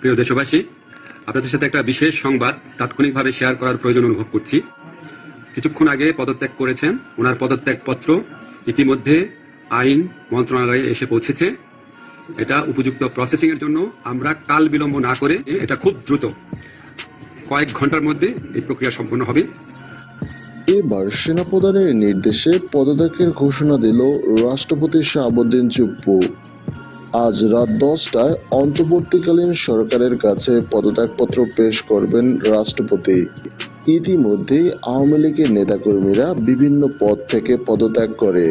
প্রিয় দেশবাসী, আপনাদের সাথে একটা বিশেষ সংবাদ তাৎক্ষণিকভাবে শেয়ার করার প্রয়োজন অনুভব করছি। কিছুক্ষণ আগে পদত্যাগ করেছেন। ওনার পদত্যাগ পত্র ইতিমধ্যে আইন মন্ত্রণালয়ে এসে পৌঁছেছে। এটা উপযুক্ত প্রসেসিং এর জন্য আমরা কাল বিলম্ব না করে এটা খুব দ্রুত কয়েক ঘণ্টার মধ্যে এই প্রক্রিয়া সম্পন্ন হবে। এবার সেনাপ্রধানের নির্দেশে পদত্যাগের ঘোষণা দিল রাষ্ট্রপতি শাহাবুদ্দিন চুপ্পু। আজ রাত দশটায় অন্তর্বর্তীকালীন সরকারের কাছে পদত্যাগপত্র পেশ করবেন রাষ্ট্রপতি। ইতিমধ্যেই আওয়ামী লীগের নেতাকর্মীরা বিভিন্ন পদ থেকে পদত্যাগ করে।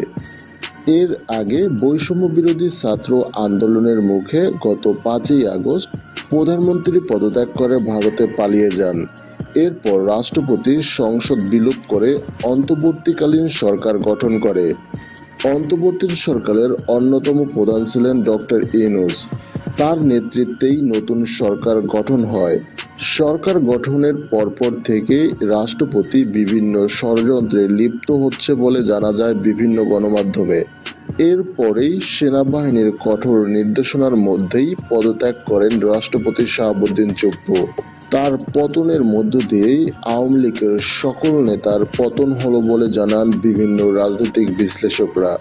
এর আগে বৈষম্য বিরোধী ছাত্র আন্দোলনের মুখে গত পাঁচই আগস্ট প্রধানমন্ত্রী পদত্যাগ করে ভারতে পালিয়ে যান। এরপর রাষ্ট্রপতি সংসদ বিলোপ করে অন্তর্বর্তীকালীন সরকার গঠন করে। অন্তর্বর্তী সরকারের অন্যতম প্রধান ছিলেন ডক্টর ইউনুস তার নেতৃত্বেই নতুন সরকার গঠন হয়। সরকার গঠনের পরপর থেকে রাষ্ট্রপতি বিভিন্ন ষড়যন্ত্রে লিপ্ত হচ্ছে বলে জানা যায় বিভিন্ন গণমাধ্যমে। এরপরেই সেনাবাহিনীর কঠোর নির্দেশনার মধ্যেই পদত্যাগ করেন রাষ্ট্রপতি শাহাবুদ্দিন চুপ্পু। তার পতনের মধ্য দিয়েই আওয়ামী লীগের সকল নেতার পতন হলো বলে জানান বিভিন্ন রাজনৈতিক বিশ্লেষকরা।